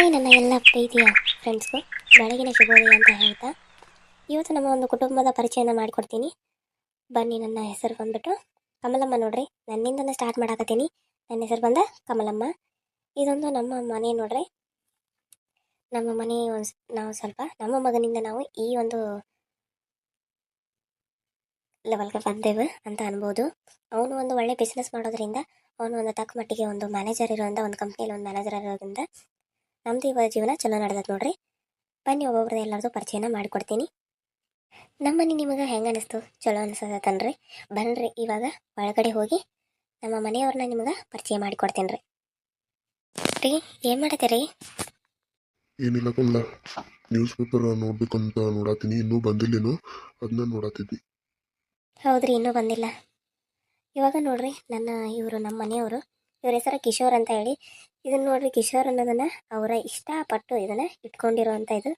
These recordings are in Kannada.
ಹಾಯ್, ನನ್ನ ಎಲ್ಲ ಪ್ರೀತಿಯ ಫ್ರೆಂಡ್ಸ್ಗೂ ಬೆಳಗಿನ ಶುಭೋದಯ ಅಂತ ಹೇಳ್ತಾ, ಇವತ್ತು ನಮ್ಮ ಒಂದು ಕುಟುಂಬದ ಪರಿಚಯನ ಮಾಡಿಕೊಡ್ತೀನಿ. ಬನ್ನಿ, ನನ್ನ ಹೆಸರು ಬಂದ್ಬಿಟ್ಟು ಕಮಲಮ್ಮ ನೋಡ್ರಿ. ನನ್ನಿಂದನೇ ಸ್ಟಾರ್ಟ್ ಮಾಡಾಕತ್ತೀನಿ. ನನ್ನ ಹೆಸರು ಬಂದ ಕಮಲಮ್ಮ. ಇದೊಂದು ನಮ್ಮ ಮನೆ ನೋಡ್ರಿ. ನಮ್ಮ ಮನೆ ನಾವು ಸ್ವಲ್ಪ, ನಮ್ಮ ಮಗನಿಂದ ನಾವು ಈ ಒಂದು ಲೆವೆಲ್ಗೆ ಬಂದೆವು ಅಂತ ಅನ್ಬೋದು. ಅವನು ಒಂದು ಒಳ್ಳೆ ಬಿಸ್ನೆಸ್ ಮಾಡೋದ್ರಿಂದ, ಅವನು ಒಂದು ತಕ್ಕ ಮಟ್ಟಿಗೆ ಒಂದು ಮ್ಯಾನೇಜರ್ ಇರೋದ್ರಿಂದ ಒಂದು ಕಂಪ್ನಿಯಲ್ಲಿ ಒಂದು ಮ್ಯಾನೇಜರ್ ಇರೋದ್ರಿಂದ ನಮ್ದು ಇವಾಗ ಜೀವನ ಚಲೋ ನಡೆದ ನೋಡ್ರಿ. ಬನ್ನಿ ಒಬ್ಬೊಬ್ರದ್ದು ಎಲ್ಲರದು ಪರಿಚಯನ ಮಾಡಿಕೊಡ್ತೀನಿ. ನಮ್ಮನೆ ನಿಮಗೆ ಹೆಂಗ ಅನಿಸ್ತು? ಚಲೋ ಅನಿಸತನ್ರಿ ಬನ್ರಿ ಇವಾಗ ಒಳಗಡೆ ಹೋಗಿ ನಮ್ಮ ಮನೆಯವ್ರನ್ನ ನಿಮಗೆ ಪರಿಚಯ ಮಾಡಿಕೊಡ್ತೀನಿ ರೀ ರೀ ಏನು ಮಾಡತ್ತೀರಿ? ಏನಿಲ್ಲ ಕಮಲ ನ್ಯೂಸ್ ಪೇಪರ್ ನೋಡ್ಬೇಕಂತ ನೋಡತ್ತೀನಿ ಇನ್ನೂ ಬಂದಿಲ್ಲೇನು? ಅದನ್ನ ನೋಡತ್ತಿದ್ದಿ ಹೌದ್ರಿ ಇನ್ನೂ ಬಂದಿಲ್ಲ. ಇವಾಗ ನೋಡ್ರಿ ನನ್ನ ಇವರು ನಮ್ಮ ಮನೆಯವರು ಇವ್ರ ಹೆಸರು ಕಿಶೋರ್ ಅಂತ ಹೇಳಿ. ಇದನ್ನ ನೋಡ್ರಿ ಕಿಶೋರ್ ಅನ್ನೋದನ್ನ ಅವರ ಇಷ್ಟಪಟ್ಟು ಇದನ್ನ ಇಟ್ಕೊಂಡಿರುವಂಥ ಇದು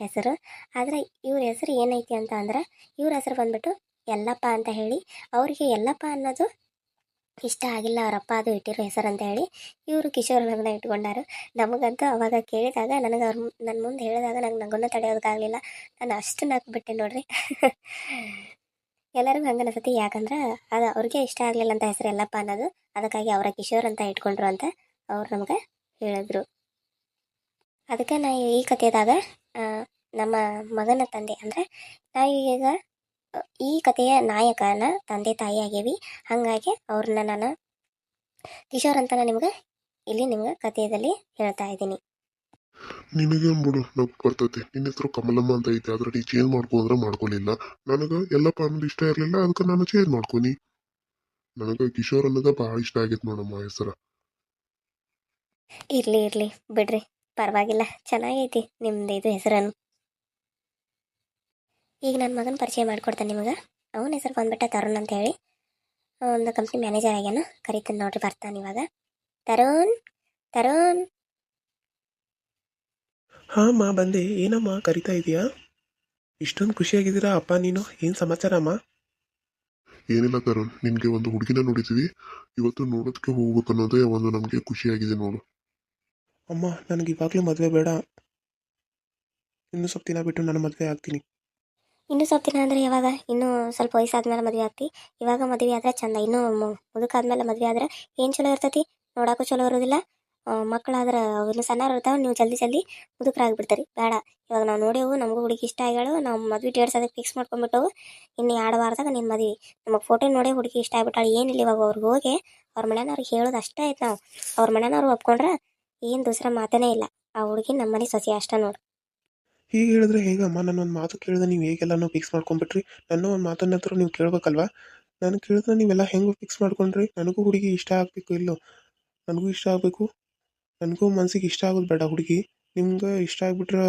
ಹೆಸರು. ಆದ್ರೆ ಇವ್ರ ಹೆಸರು ಏನೈತಿ ಅಂತ ಅಂದ್ರೆ ಇವ್ರ ಹೆಸರು ಬಂದ್ಬಿಟ್ಟು ಯಲ್ಲಪ್ಪ ಅಂತ ಹೇಳಿ. ಅವರಿಗೆ ಯಲ್ಲಪ್ಪ ಅನ್ನೋದು ಇಷ್ಟ ಆಗಿಲ್ಲ ಅವರಪ್ಪ ಅದು ಇಟ್ಟಿರೋ ಹೆಸರು ಅಂತ ಹೇಳಿ ಇವರು ಕಿಶೋರ್ ಅನ್ನೋದನ್ನ ಇಟ್ಕೊಂಡಾರು. ನಮಗಂತೂ ಅವಾಗ ಕೇಳಿದಾಗ ನನಗೆ ಅವ್ರ ನನ್ನ ಮುಂದೆ ಹೇಳಿದಾಗ ನಂಗೆ ನಗನ್ನು ತಡೆಯೋದಕ್ಕಾಗಲಿಲ್ಲ. ನಾನು ಅಷ್ಟು ನಗ್ಬಿಟ್ಟೆ ನೋಡ್ರಿ. ಎಲ್ಲರಿಗೂ ಹಂಗೆ ಅನಿಸುತ್ತೆ. ಯಾಕಂದ್ರೆ ಅದು ಅವ್ರಿಗೆ ಇಷ್ಟ ಆಗಲಿಲ್ಲ ಅಂತ ಹೆಸರು ಎಲ್ಲಪ್ಪ ಅನ್ನೋದು. ಅದಕ್ಕಾಗಿ ಅವರ ಕಿಶೋರ್ ಅಂತ ಇಟ್ಕೊಂಡ್ರು ಅಂತ ಅವ್ರು ನಮ್ಗೆ ಹೇಳಿದ್ರು. ಅದಕ್ಕೆ ನಾ ಈ ಕಥೆದಾಗ ನಮ್ಮ ಮಗನ ತಂದೆ ಅಂದರೆ ಈಗ, ಈ ಕಥೆಯ ನಾಯಕನ ತಂದೆ ತಾಯಿ ಆಗೇವಿ ಹಾಗಾಗಿ ಅವ್ರನ್ನ ನಾನು ಕಿಶೋರ್ ಅಂತ ನಿಮ್ಗೆ ಇಲ್ಲಿ ನಿಮ್ಗೆ ಕಥೆಯಲ್ಲಿ ಹೇಳ್ತಾ ಇದ್ದೀನಿ. ನಿನಗೆ ಬಿಡು, ನಗ್ ಬರ್ತೈತಿ. ನಿನ್ನ ಹೆಸರು ಕಮಲಮ್ಮ ಅಂತ ಐತೆ. ಅದ್ರಲ್ಲಿ ಚೇಂಜ್ ಮಾಡ್ಕೊಂಡ್ರೆ ಮಾಡ್ಕೊಲಿಲ್ಲ ನನಗೆ ಎಲ್ಲಪ್ಪ ಅನ್ನೋದು ಇಷ್ಟ ಇರಲಿಲ್ಲ, ಅದಕ್ಕೆ ನಾನು ಚೇಂಜ್ ಮಾಡ್ಕೊನಿ. ನನಗೆ ಕಿಶೋರ್ ಅನ್ನೋದ ಭಾಳ ಇಷ್ಟ ಆಗೈತೆ ನೋಡಮ್ಮ ಹೆಸರು. ಇರ್ಲಿ ಇರ್ಲಿ. ಬಿಡ್ರಿ. ಪರವಾಗಿಲ್ಲ. ಚೆನ್ನಾಗೈತಿ ನಿಮ್ದು ಇದು ಹೆಸರನ್ನು ಈಗ ನನ್ನ ಮಗನ ಪರಿಚಯ ಮಾಡ್ಕೊಡ್ತೇನೆ ನಿಮಗೆ. ಅವನ ಹೆಸರು ಬಂದ್ಬಿಟ್ಟ ತರುಣ್ ಅಂತ ಹೇಳಿ. ಒಂದು ಕಂಪ್ನಿ ಮ್ಯಾನೇಜರ್ ಆಗ್ಯಾನ. ಕರಿತೀನಿ ನೋಡ್ರಿ, ಬರ್ತಾನೆ ಇವಾಗ. ತರುಣ್ ತರುಣ್. ಹಾಂ ಅಮ್ಮ ಬಂದೆ. ಏನಮ್ಮ ಕರಿತಾ ಇದೀಯಾ? ಇಷ್ಟೊಂದು ಖುಷಿಯಾಗಿದ್ದೀರಾ? ಅಪ್ಪ ನೀನು? ಏನು ಸಮಾಚಾರ ಅಮ್ಮ ಏನಿಲ್ಲ ಕರುಣ್ ನಿನಗೆ ಒಂದು ಹುಡುಗಿನ ನೋಡಿದ್ದೀವಿ ಇವತ್ತು ನೋಡೋದಕ್ಕೆ ಹೋಗ್ಬೇಕು ಅನ್ನೋದೇ ಒಂದು ನಮಗೆ ಖುಷಿಯಾಗಿದೆ ನೋಡು. ಅಮ್ಮ ನನಗೆ ಇವಾಗಲೇ ಮದುವೆ ಬೇಡ. ಇನ್ನು ಸ್ವಲ್ಪ ದಿನ ಬಿಟ್ಟು ನಾನು ಮದುವೆ ಆಗ್ತೀನಿ. ಇನ್ನು ಸ್ವಲ್ಪ ದಿನ ಅಂದರೆ ಯಾವಾಗ? ಇನ್ನೂ ಸ್ವಲ್ಪ ವಯಸ್ಸಾದ್ಮೇಲೆ ಮದುವೆ ಆಗ್ತಿ? ಇವಾಗ ಮದುವೆ ಆದ್ರೆ ಚಂದ. ಇನ್ನೂ ಮುದುಕಾದ್ಮೇಲೆ ಮದುವೆ ಆದ್ರೆ ಏನು ಚಲೋ ಇರ್ತೈತಿ? ನೋಡೋಕ್ಕೂ ಚಲೋ ಇರೋದಿಲ್ಲ. ಮಕ್ಕಳಾದ್ರೆ ಅವೆಲ್ಲ ಸಣ್ಣ ಇರ್ತಾವೆ, ನೀವು ಜಲ್ದಿ ಜಲ್ದಿ ಮುದುಕರಾಗ್ಬಿಡ್ತಾರೆ. ಬೇಡ. ಇವಾಗ ನಾವು ನೋಡೇವು, ನಮಗೂ ಹುಡುಗಿ ಇಷ್ಟ ಆಗ್ಯಾಳು, ನಾವು ಮದುವೆ ಡೇಟ್ಸ್ ಅದಕ್ಕೆ ಫಿಕ್ಸ್ ಮಾಡ್ಕೊಂಡ್ಬಿಟ್ಟವು ಇನ್ನು ಎರಡು ವಾರದಾಗ ನಿನ್ನ ಮದುವೆ. ನಮಗೆ ಫೋಟೋ ನೋಡೇ ಹುಡುಗಿ ಇಷ್ಟ ಆಗ್ಬಿಟ್ಟಾಳು. ಏನಿಲ್ಲ ಇವಾಗ ಅವ್ರಿಗೆ ಹೋಗಿ ಅವ್ರ ಮನೆಯವ್ರಿಗೆ ಹೇಳೋದು ಅಷ್ಟೇ ಆಯ್ತು ನಾವು. ಅವ್ರ ಮನೆಯವ್ರು ಒಪ್ಕೊಂಡ್ರೆ ಏನು ದೂಸರ ಮಾತೇನೇ ಇಲ್ಲ. ಆ ಹುಡುಗಿ ನಮ್ಮ ಮನೆ ಸೊಸೆ ಅಷ್ಟೇ ನೋಡಿ. ಹೀಗೆ ಹೇಳಿದ್ರೆ ಹೇಗಮ್ಮ? ನನ್ನ ಒಂದು ಮಾತು ಕೇಳಿದ್ರೆ ನೀವು ಹೇಗೆಲ್ಲನೂ ಫಿಕ್ಸ್ ಮಾಡ್ಕೊಂಡ್ಬಿಟ್ರಿ ನನ್ನ ಒಂದು ಮಾತನ್ನ ಹತ್ರ ನೀವು ಕೇಳಬೇಕಲ್ವಾ? ನಾನು ಕೇಳಿದ್ರೆ ನೀವೆಲ್ಲ ಹೆಂಗೆ ಫಿಕ್ಸ್ ಮಾಡ್ಕೊಂಡ್ರಿ? ನನಗೂ ಹುಡುಗಿ ಇಷ್ಟ ಆಗಬೇಕು ಇಲ್ಲೋ? ನನಗೂ ಇಷ್ಟ ಆಗಬೇಕು. ನನಗೂ ಮನ್ಸಿಗೆ ಇಷ್ಟ ಆಗೋದು ಬೇಡ ಹುಡುಗಿ. ನಿಮ್ಗೆ ಇಷ್ಟ ಆಗ್ಬಿಟ್ರೆ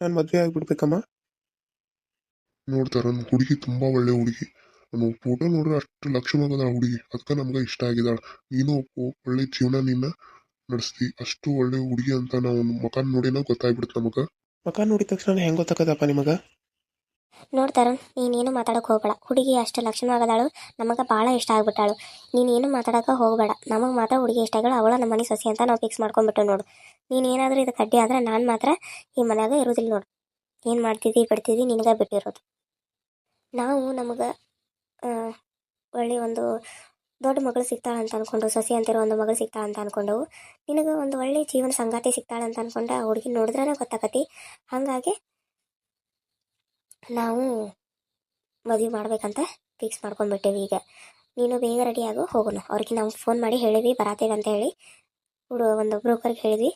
ನಾನು ಮದುವೆ ಆಗ್ಬಿಡ್ಬೇಕಮ್ಮ. ನೋಡ್ತಾರ ಹುಡುಗಿ ತುಂಬಾ ಒಳ್ಳೆ ಹುಡುಗಿ. ನಮ್ಮ ಫೋಟೋ ನೋಡ್ರೆ ಅಷ್ಟು ಲಕ್ಷಣವಾಗದ ಆ ಹುಡುಗಿ. ಅದಕ್ಕೆ ನಮ್ಗೆ ಇಷ್ಟ ಆಗಿದಾಳ ನೀನು ಒಳ್ಳೆ ಜೀವನ ನಿನ್ನ ನಡೆಸ್ತಿ. ಅಷ್ಟು ಒಳ್ಳೆ ಹುಡುಗಿ ಅಂತ ನಾವು ಮಕಾನ್ ನೋಡಿನ ಗೊತ್ತಾಗ್ಬಿಡುತ್ತೆ ನಮಗ. ಮಕಾನ್ ನೋಡಿದ ತಕ್ಷಣ ಹೆಂಗೆ ಗೊತ್ತಾಗದಪ್ಪ ನಿಮಗೆ? ನೋಡ್ತಾರ ನೀನೇನು ಮಾತಾಡಕ್ಕೆ ಹೋಗ್ಬೇಡ. ಹುಡುಗಿ ಅಷ್ಟು ಲಕ್ಷಣ ಆಗದಾಳು, ನಮಗೆ ಭಾಳ ಇಷ್ಟ ಆಗ್ಬಿಟ್ಟಾಳು. ನೀನೇನು ಮಾತಾಡಕ ಹೋಗಬೇಡ. ನಮಗೆ ಮಾತ್ರ ಹುಡುಗಿ ಇಷ್ಟ ಆಗಳು ಅವಳ ನಮ್ಮ ಮನೆ ಸೊಸೆ ಅಂತ ನಾವು ಫಿಕ್ಸ್ ಮಾಡ್ಕೊಂಡ್ಬಿಟ್ಟು ನೋಡು. ನೀನು ಇದು ಕಡ್ಡಿ ಆದ್ರೆ ನಾನು ಮಾತ್ರ ಈ ಮನ್ಯಾಗ ಇರೋದಿಲ್ಲ ನೋಡು. ಏನು ಮಾಡ್ತಿದ್ದಿ ಬಿಡ್ತಿದ್ದಿ ನಿನಗೆ ಬಿಟ್ಟಿರೋದು. ನಾವು ನಮಗೆ ಒಳ್ಳೆ ಒಂದು ದೊಡ್ಡ ಮಗಳು ಸಿಗ್ತಾಳೆ ಅಂತ ಅನ್ಕೊಂಡು ಸಸಿ ಅಂತಿರೋ ಒಂದು ಮಗಳು ಸಿಗ್ತಾಳೆ ಅಂತ ಅನ್ಕೊಂಡವು. ನಿನಗೆ ಒಂದು ಒಳ್ಳೆ ಜೀವನ ಸಂಗಾತಿ ಸಿಗ್ತಾಳೆ ಅಂತ ಅನ್ಕೊಂಡ ಹುಡುಗಿ ನೋಡಿದ್ರೆ ಗೊತ್ತಾಕತಿ. ಹಾಗಾಗಿ ನಾವು ಮದುವೆ ಮಾಡ್ಬೇಕಂತ ಫಿಕ್ಸ್ ಮಾಡ್ಕೊಂಡ್ಬಿಟ್ಟೇವಿ ಈಗ. ನೀನು ಬೇಗ ರೆಡಿ ಆಗು ಹೋಗೋಣ ಅವ್ರಿಗೆ ನಾವು ಫೋನ್ ಮಾಡಿ ಹೇಳಿವಿ ಬರಾತೇವೆ ಅಂತ ಹೇಳಿ. ಹುಡು ಒಂದು ಬ್ರೋಕರ್ಗೆ ಹೇಳಿದ್ವಿ.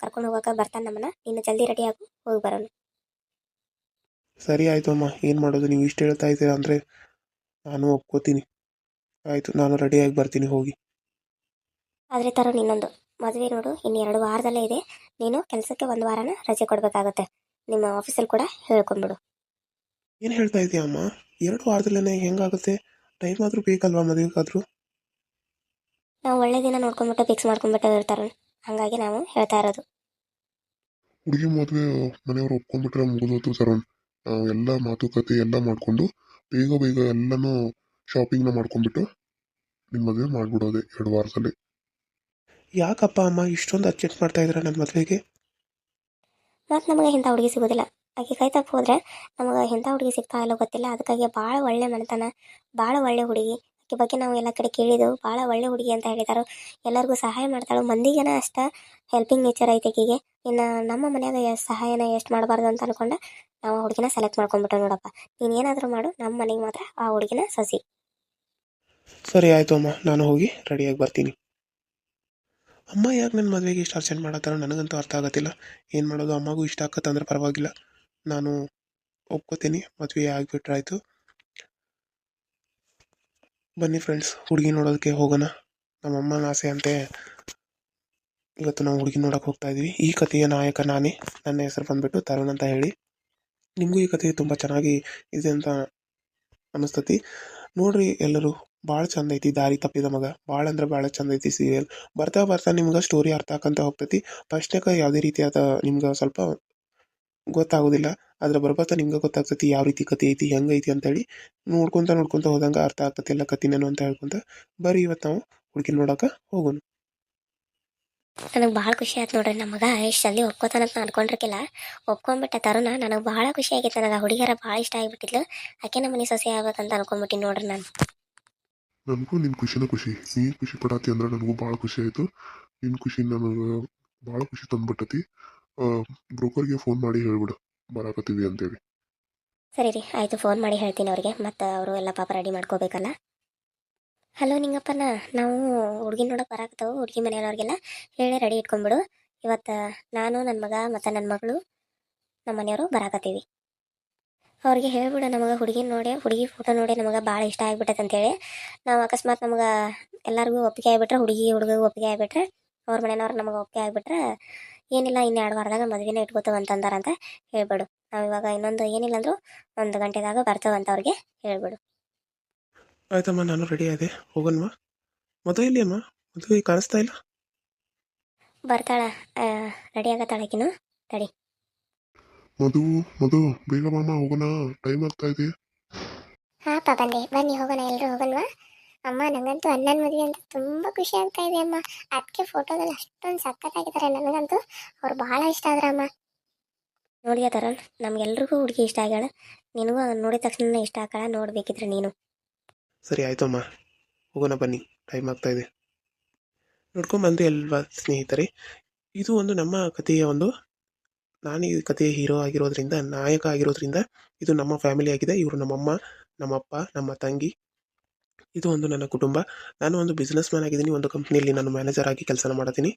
ಕರ್ಕೊಂಡು ಹೋಗಕ್ಕೆ ಬರ್ತಾನೆ ನಮ್ಮನ್ನ. ನೀನು ಜಲ್ದಿ ರೆಡಿ ಆಗು ಹೋಗಿ ಬರೋಣ ಸರಿ ಆಯಿತು ಅಮ್ಮ. ಏನು ಮಾಡೋದು? ನೀವು ಇಷ್ಟು ಹೇಳ್ತಾ ಇದ್ದೀರಾ ಅಂದರೆ ನಾನು ಒಪ್ಕೋತೀನಿ. ಆಯಿತು ನಾನು ರೆಡಿಯಾಗಿ ಬರ್ತೀನಿ ಹೋಗಿ. ಆದರೆ ಥರ ನಿನ್ನೊಂದು. ಮದುವೆ ನೋಡು ಇನ್ನು ಎರಡು ವಾರದಲ್ಲೇ ಇದೆ. ನೀನು ಕೆಲಸಕ್ಕೆ ಒಂದು ವಾರನ ರಜೆ ಕೊಡಬೇಕಾಗತ್ತೆ. ನಿಮ್ಮ ಆಫೀಸಲ್ಲಿ ಕೂಡ ಹೇಳ್ಕೊಂಡ್ಬಿಡು. ಏನು ಹೇಳ್ತಾ ಇದೆಯಾ ಅಮ್ಮ? ಎರಡು ವಾರದಲ್ಲೇ ಹೆಂಗಾಗುತ್ತೆ? ಟೈಮ್ ಆದರೂ ಬೇಕಲ್ವಾ ಮದುವೆಗಾದರೂ? ನಾವು ಒಳ್ಳೆ ದಿನ ನೋಡ್ಕೊಂಡ್ಬಿಟ್ಟು ಫಿಕ್ಸ್ ಮಾಡ್ಕೊಂಡ್ಬಿಟ್ಟು ಇರ್ತಾರೆ ಹಾಗಾಗಿ ನಾವು ಹೇಳ್ತಾ ಇರೋದು. ಹುಡುಗಿ ಮದುವೆ ಮನೆಯವರು ಒಪ್ಕೊಂಡ್ಬಿಟ್ರೆ ಮುಗಿದೋತು ತರುಣ್. ನಾವು ಎಲ್ಲ ಮಾತುಕತೆ ಎಲ್ಲ ಮಾಡಿಕೊಂಡು ಬೇಗ ಬೇಗ ಎಲ್ಲನೂ ಶಾಪಿಂಗ್ನ ಮಾಡ್ಕೊಂಡ್ಬಿಟ್ಟು ನಿಮ್ಮ ಮದುವೆ ಮಾಡಿಬಿಡೋದೆ ಎರಡು ವಾರದಲ್ಲಿ. ಯಾಕಪ್ಪ ಅಮ್ಮ ಇಷ್ಟೊಂದು ಅರ್ಜೆಂಟ್ ಮಾಡ್ತಾ ಇದ್ರೆ ನನ್ನ ಮದುವೆಗೆ? ಮತ್ತೆ ನಮಗೆ ಇಂಥ ಹುಡುಗಿ ಸಿಗೋದಿಲ್ಲ. ಆಕೆ ಕೈ ತಪ್ಪ ಹೋದ್ರೆ ನಮಗೆ ಎಂಥ ಹುಡುಗಿ ಸಿಗ್ತಾ ಇಲ್ಲೋ ಗೊತ್ತಿಲ್ಲ. ಅದಕ್ಕಾಗಿ ಭಾಳ ಒಳ್ಳೆ ಮನೆತನ ಭಾಳ ಒಳ್ಳೆ ಹುಡುಗಿ. ಆಕೆ ಬಗ್ಗೆ ನಾವು ಎಲ್ಲ ಕಡೆ ಕೇಳಿದೆವು. ಭಾಳ ಒಳ್ಳೆ ಹುಡುಗಿ ಅಂತ ಹೇಳಿದಾರು. ಎಲ್ಲರಿಗೂ ಸಹಾಯ ಮಾಡ್ತಾಳು. ಮಂದಿಗೆನ ಅಷ್ಟ ಹೆಲ್ಪಿಂಗ್ ನೇಚರ್ ಐತೆ ಆಕೆಗೆ ಇನ್ನು ನಮ್ಮ ಮನೆಯಾಗ ಎಷ್ಟು ಸಹಾಯನ ಎಷ್ಟು ಮಾಡಬಾರ್ದು ಅಂತ ಅನ್ಕೊಂಡು ನಾವು ಆ ಹುಡುಗಿನ ಸೆಲೆಕ್ಟ್ ಮಾಡ್ಕೊಂಡ್ಬಿಟ್ಟು ನೋಡಪ್ಪ. ನೀನು ಏನಾದರೂ ಮಾಡು. ನಮ್ಮ ಮನೆಗೆ ಮಾತ್ರ ಆ ಹುಡುಗಿನ ಸಸಿ. ಸರಿ ಆಯಿತು ಅಮ್ಮ. ನಾನು ಹೋಗಿ ರೆಡಿಯಾಗಿ ಬರ್ತೀನಿ. ಅಮ್ಮ ಯಾಕೆ ನನ್ನ ಮದುವೆಗೆ ಇಷ್ಟು ಅರ್ಜೆಂಟ್ ಮಾಡತ್ತಾರ ನನಗಂತೂ ಅರ್ಥ ಆಗತ್ತಿಲ್ಲ. ಏನು ಮಾಡೋದು? ಅಮ್ಮಗೂ ಇಷ್ಟ ಆಕತ್ತಂದ್ರೆ ಪರವಾಗಿಲ್ಲ. ನಾನು ಒಪ್ಕೋತೀನಿ, ಮದುವೆ ಆಗಿಬಿಟ್ರಾಯ್ತು. ಬನ್ನಿ ಫ್ರೆಂಡ್ಸ್ ಹುಡುಗಿ ನೋಡೋದಕ್ಕೆ ಹೋಗೋಣ. ನಮ್ಮಮ್ಮನ ಆಸೆ ಅಂತೆ. ಇವತ್ತು ನಾವು ಹುಡುಗಿ ನೋಡೋಕೆ ಹೋಗ್ತಾ ಇದ್ದೀವಿ ಈ ಕಥೆಯ ನಾಯಕ ನಾನೇ. ನನ್ನ ಹೆಸರು ಬಂದುಬಿಟ್ಟು ತರುಣ್ ಅಂತ ಹೇಳಿ. ನಿಮಗೂ ಈ ಕಥೆ ತುಂಬ ಚೆನ್ನಾಗಿ ಇದೆ ಅಂತ ಅನ್ನಿಸ್ತತಿ ನೋಡ್ರಿ ಎಲ್ಲರೂ ಭಾಳ ಚಂದ ಐತಿ ದಾರಿ ತಪ್ಪಿದ ಮಗ. ಭಾಳ ಅಂದ್ರೆ ಭಾಳ ಚಂದ ಐತಿ ಸೀರಿಯಲ್ ಬರ್ತಾ ಬರ್ತಾ ನಿಮ್ಗೆ ಸ್ಟೋರಿ ಅರ್ಥ ಆಕಂತ ಹೋಗ್ತೈತಿ. ಫಸ್ಟ್ನಾಗ ಯಾವುದೇ ರೀತಿಯಾದ ನಿಮ್ಗೆ ಸ್ವಲ್ಪ ಗೊತ್ತಾಗೋದಿಲ್ಲ. ಅದ್ರ ಬರ್ಬತ್ತ ನಿಮ್ಗೆ ಗೊತ್ತಾಗ್ತೈತಿ ಯಾವ ರೀತಿ ಕತೆ ಐತಿ ಹೆಂಗೈತಿ ಅಂತೇಳಿ ನೋಡ್ಕೊಂತ ನೋಡ್ಕೊಂತ ಹೋದಂಗೆ ಅರ್ಥ ಆಗ್ತತಿ ಎಲ್ಲ ಕತಿನೇನು ಅಂತ ಹೇಳ್ಕೊಂತ ಬರ್ರಿ ಇವತ್ತು ನಾವು ಹುಡುಗಿ ನೋಡೋಕೆ ಹೋಗೋಣ. ನನಗೆ ಭಾಳ ಖುಷಿ ಆಯ್ತು ನೋಡ್ರಿ ನಮ್ಮ ಮಗ ಎಷ್ಟು ಜಲ್ದಿ ಒಪ್ಕೋತಾನಂತ ನಾನು ಅನ್ಕೊಂಡಿರ್ಕಿಲ್ಲ ಒಪ್ಕೊಂಡ್ಬಿಟ್ಟ ತರುಣ ನನಗೆ ಭಾಳ ಖುಷಿ ಆಗೈತೆ ನನಗೆ ಹುಡುಗಿಯರ ಭಾಳ ಇಷ್ಟ ಆಗಿಬಿಟ್ಟಿದ್ಲು. ಆಕೆ ನಮ್ಮ ಮನೆ ಸೊಸೆ ಆಗ್ಬೇಕಂತ ಅನ್ಕೊಂಡ್ಬಿಟ್ಟಿನಿ ನೋಡ್ರಿ ನಾನು. ನನಗೂ ನಿನ್ನ ಖುಷಿನ ಖುಷಿ. ನೀ ಖುಷಿ ಪಡಾತಿ ಅಂದ್ರೆ ನನಗೂ ಭಾಳ ಖುಷಿ ಆಯಿತು. ನಿನ್ನ ಖುಷಿ ನನಗೆ ಭಾಳ ಖುಷಿ ತಂದ್ಬಿಟ್ಟತಿ. ಬ್ರೋಕರ್ಗೆ ಫೋನ್ ಮಾಡಿ ಹೇಳ್ಬಿಡು. ಬರಾಕತ್ತೀವಿ ಅಂತೇಳಿ. ಸರಿ ರೀ, ಆಯಿತು ಫೋನ್ ಮಾಡಿ ಹೇಳ್ತೀನಿ ಅವ್ರಿಗೆ. ಮತ್ತು ಅವರು ಎಲ್ಲ ಪಾಪ ರೆಡಿ ಮಾಡ್ಕೋಬೇಕಲ್ಲ? ಹಲೋ ನಿಂಗಪ್ಪನ ನಾವು ಹುಡುಗಿ ನೋಡೋಕೆ ಬರಾಕತ್ತವು, ಹುಡುಗಿ ಮನೆಯವ್ರಿಗೆಲ್ಲ. ಹೇಳಿ ರೆಡಿ ಇಟ್ಕೊಂಡ್ಬಿಡು. ಇವತ್ತು ನಾನು ನನ್ನ ಮಗ ಮತ್ತು ನನ್ನ ಮಗಳು ನಮ್ಮ ಮನೆಯವರು ಬರಾಕತ್ತೀವಿ. ಅವ್ರಿಗೆ ಹೇಳ್ಬಿಡು, ನಮಗೆ ಹುಡುಗಿ ನೋಡಿ, ಹುಡುಗಿ ಫೋಟೋ ನೋಡಿ ನಮಗೆ ಭಾಳ ಇಷ್ಟ ಆಗ್ಬಿಟ್ಟೈತೆ ಅಂತೇಳಿ. ನಾವು ಅಕಸ್ಮಾತ್ ನಮಗೆ ಎಲ್ಲರಿಗೂ ಒಪ್ಪಿಗೆ ಆಗಿಬಿಟ್ರೆ, ಹುಡುಗಿ ಹುಡುಗ ಒಪ್ಪಿಗೆ ಆಗಿಬಿಟ್ರೆ, ಅವ್ರ ಮನೆಯವ್ರು ನಮಗೆ ಒಪ್ಪಿಗೆ ಆಗಿಬಿಟ್ರೆ ಏನಿಲ್ಲ ಇನ್ನು ಎರಡು ವಾರದಾಗ ಮದುವೆನ ಇಟ್ಕೋತೇವೆ ಅಂತಂದಾರಂತ ಹೇಳ್ಬಿಡು. ನಾವು ಇವಾಗ ಇನ್ನೊಂದು ಏನಿಲ್ಲ ಅಂದರೂ ಒಂದು ಗಂಟೆದಾಗ ಬರ್ತೇವಂತ ಅವ್ರಿಗೆ ಹೇಳ್ಬಿಡು. ಆಯ್ತಮ್ಮ ನಾನು ರೆಡಿ ಆದೆ. ಹೋಗೋಣವಾ ಮದುವೆ ಇಲ್ಲಿ ಅಮ್ಮ ಮದುವೆ ಕಾಣಿಸ್ತಾ ಇಲ್ಲ? ಬರ್ತಾಳ. ರೆಡಿ ಆಗತ್ತಾಳಕಿನ ತಡಿ. ಮಧು ಮಧು ಬೇಗ ಮಾಮ ಹೋಗೋಣ. ಟೈಮ್ ಆಗ್ತಾ ಇದೆ. ಬಂದೆ ಬನ್ನಿ ಹೋಗೋಣ ಎಲ್ಲರೂ ಹೋಗೋಣವಾ ಅಮ್ಮ ನನಗಂತೂ ಅಣ್ಣನ ಮದುವೆ ಅಂತ ತುಂಬ ಖುಷಿ ಆಗ್ತಾ ಇದೆ ಅಮ್ಮ. ಅದಕ್ಕೆ ಫೋಟೋದಲ್ಲಿ ಅಷ್ಟೊಂದು ಸಖತ್ತಾಗಿದ್ದಾರೆ ನನಗಂತೂ ಅವ್ರು ಭಾಳ ಇಷ್ಟ ಆದ್ರೆ ಅಮ್ಮ. ನೋಡಿಯ ತರುಣ್ ನಮ್ಗೆಲ್ರಿಗೂ ಹುಡುಗಿ ಇಷ್ಟ ಆಗ್ಯಾಳ. ನಿನಗೂ ಅದನ್ನ ನೋಡಿದ ತಕ್ಷಣ ಇಷ್ಟ ಆಗಲ್ಲ ನೋಡ್ಬೇಕಿದ್ರೆ ನೀನು. ಸರಿ ಆಯಿತು ಅಮ್ಮ. ಹೋಗೋಣ ಬನ್ನಿ. ಟೈಮ್ ಆಗ್ತಾ ಇದೆ. ನೋಡ್ಕೊಂಬಂದು ಅಲ್ವಾ ಸ್ನೇಹಿತರೆ ಇದು ಒಂದು ನಮ್ಮ ಕಥೆಯ ಒಂದು ನಾನು ಈ ಕಥೆಯ ಹೀರೋ ಆಗಿರೋದ್ರಿಂದ ನಾಯಕ ಆಗಿರೋದ್ರಿಂದ ಇದು ನಮ್ಮ ಫ್ಯಾಮಿಲಿ ಆಗಿದೆ. ಇವರು ನಮ್ಮಮ್ಮ ನಮ್ಮಪ್ಪ ನಮ್ಮ ತಂಗಿ ಇದು ಒಂದು ನನ್ನ ಕುಟುಂಬ. ನಾನು ಒಂದು ಬಿಸ್ನೆಸ್ ಮ್ಯಾನ್ ಆಗಿದ್ದೀನಿ. ಒಂದು ಕಂಪ್ನಿಯಲ್ಲಿ ನಾನು ಮ್ಯಾನೇಜರ್ ಆಗಿ ಕೆಲಸ ಮಾಡ್ತೀನಿ.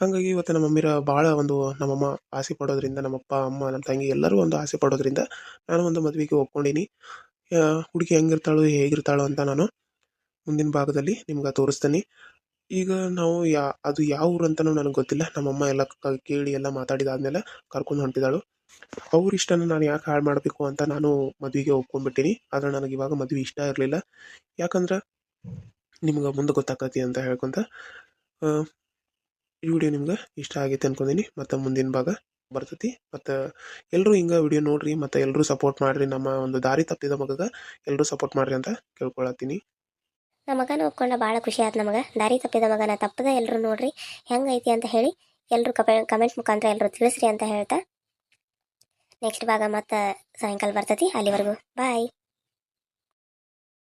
ಹಾಗಾಗಿ ಇವತ್ತು ನಮ್ಮ ಮಮ್ಮಿರ ಭಾಳ ಒಂದು ನಮ್ಮಮ್ಮ ಆಸೆ ಪಡೋದ್ರಿಂದ, ನಮ್ಮಪ್ಪ, ಅಮ್ಮ ನಮ್ಮ ತಂಗಿ ಎಲ್ಲರೂ ಒಂದು ಆಸೆ ಪಡೋದ್ರಿಂದ ನಾನು ಒಂದು ಮದುವೆಗೆ ಒಪ್ಕೊಂಡಿನಿ. ಹುಡುಗಿ ಹೆಂಗಿರ್ತಾಳು, ಹೇಗಿರ್ತಾಳೋ ಅಂತ ನಾನು ಮುಂದಿನ ಭಾಗದಲ್ಲಿ ನಿಮ್ಗೆ ತೋರಿಸ್ತೀನಿ. ಈಗ ನಾವು ಯಾ, ಅದು ಯಾವ ಊರು ಅಂತಲೂ ನನಗೆ ಗೊತ್ತಿಲ್ಲ. ನಮ್ಮಮ್ಮ ಎಲ್ಲ ಕೇಳಿ ಎಲ್ಲ ಮಾತಾಡಿದಾದ್ಮೇಲೆ ಕರ್ಕೊಂಡು ಹೊಂಟಿದ್ದಾಳು ಅವ್ರ ಇಷ್ಟನ ನಾನು ಯಾಕೆ ಹಾಳು ಮಾಡಬೇಕು ಅಂತ ನಾನು ಮದುವೆಗೆ ಒಪ್ಕೊಂಡ್ಬಿಟ್ಟಿನಿ. ಆದರೆ ನನಗೆ ಇವಾಗ ಮದುವೆ ಇಷ್ಟ ಇರಲಿಲ್ಲ. ಯಾಕಂದ್ರೆ ನಿಮ್ಗೆ ಮುಂದೆ ಗೊತ್ತಾಕತಿ ಅಂತ ಹೇಳ್ಕೊಂತ ಈ ವಿಡಿಯೋ ನಿಮ್ಗೆ ಇಷ್ಟ ಆಗೈತೆ ಅನ್ಕೊಂಡಿನಿ. ಮತ್ತು ಮುಂದಿನ ಭಾಗ ಬರ್ತೈತಿ. ಮತ್ತು ಎಲ್ಲರೂ ಹಿಂಗೆ ವಿಡಿಯೋ ನೋಡ್ರಿ, ಮತ್ತು ಎಲ್ಲರೂ ಸಪೋರ್ಟ್ ಮಾಡಿರಿ. ನಮ್ಮ ಒಂದು ದಾರಿ ತಪ್ಪಿದ ಮಗಗೆ ಎಲ್ಲರೂ ಸಪೋರ್ಟ್ ಮಾಡಿರಿ ಅಂತ ಕೇಳ್ಕೊಳತ್ತೀನಿ. ನಮ್ಮ ಮಗನ ಒಪ್ಕೊಂಡ ಭಾಳ ಖುಷಿ ಆಯ್ತು ನಮಗೆ. ದಾರಿ ತಪ್ಪಿದ ಮಗನ ತಪ್ಪದ ಎಲ್ಲರೂ ನೋಡ್ರಿ. ಹೆಂಗೈತಿ ಅಂತ ಹೇಳಿ ಎಲ್ಲರೂ ಕಮೆ ಕಮೆಂಟ್ ಮುಖಾಂತರ ಎಲ್ಲರೂ ತಿಳಿಸ್ರಿ ಅಂತ ಹೇಳ್ತಾ ನೆಕ್ಸ್ಟ್ ಭಾಗ ಮತ್ತೆ ಸಾಯಂಕಾಲ ಬರ್ತೈತಿ. ಅಲ್ಲಿವರೆಗೂ ಬಾಯ್